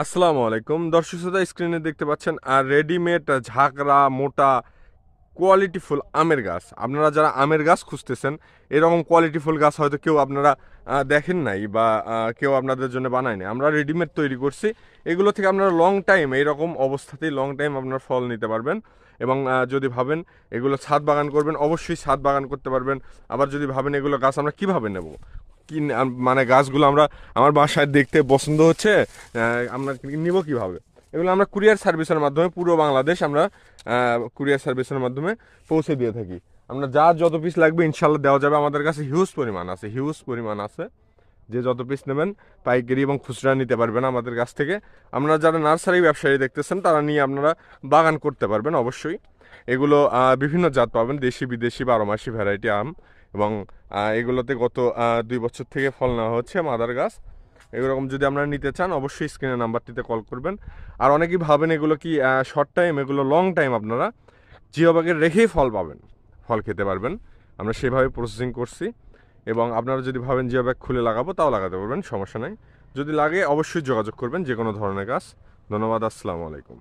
আসসালামু আলাইকুম। দর্শক শ্রোতা স্ক্রিনে দেখতে পাচ্ছেন আর রেডিমেড ঝাঁকড়া, মোটা কোয়ালিটিফুল আমের গাছ। আপনারা যারা আমের গাছ খুঁজতেছেন, এরকম কোয়ালিটিফুল গাছ হয়তো কেউ আপনারা দেখেন নাই বা কেউ আপনাদের জন্য বানায়নি আমরা রেডিমেড তৈরি করছি। এগুলো থেকে আপনারা লং টাইম এইরকম অবস্থাতেই লং টাইম আপনার ফল নিতে পারবেন এবং যদি ভাবেন এগুলো ছাদ বাগান করবেন, অবশ্যই ছাদ বাগান করতে পারবেন। আবার যদি ভাবেন এগুলো গাছ আমরা কীভাবে নেব? কি মানে গাছগুলো আমরা আমার বাসায় দেখতে পছন্দ হচ্ছে আমরা নিব কীভাবে? এগুলো আমরা কুরিয়ার সার্ভিসের মাধ্যমে পুরো বাংলাদেশ আমরা কুরিয়ার সার্ভিসের মাধ্যমে পৌঁছে দিয়ে থাকি। আমরা যা যত পিস লাগবে ইনশাল্লাহ দেওয়া যাবে। আমাদের কাছে হিউজ পরিমাণ আছে হিউজ পরিমাণ আছে। যে যত পিস নেবেন, পাইকারি এবং খুচরা নিতে পারবেন আমাদের কাছ থেকে। আপনারা যারা নার্সারি ব্যবসায়ী দেখতেছেন, তারা নিয়ে আপনারা বাগান করতে পারবেন অবশ্যই। এগুলো বিভিন্ন জাত পাবেন দেশি বিদেশি বারো মাসি ভ্যারাইটি আম। এবং এগুলোতে গত দুই বছর থেকে ফল নেওয়া হচ্ছে মাদার গাছ। এরকম যদি আপনারা নিতে চান, অবশ্যই স্ক্রিনের নাম্বারটিতে কল করবেন। আর অনেকেই ভাবেন এগুলো কি শর্ট টাইম এগুলো লং টাইম আপনারা। জিও ব্যাগে রেখেই ফল পাবেন, ফল খেতে পারবেন। আমরা সেভাবে প্রসেসিং করছি। এবং আপনারা যদি ভাবেন জিও ব্যাগ খুলে লাগাবো, তাও লাগাতে পারবেন, সমস্যা নাই। যদি লাগে, অবশ্যই যোগাযোগ করবেন যে কোনো ধরনের গাছ। ধন্যবাদ, আসসালামু আলাইকুম।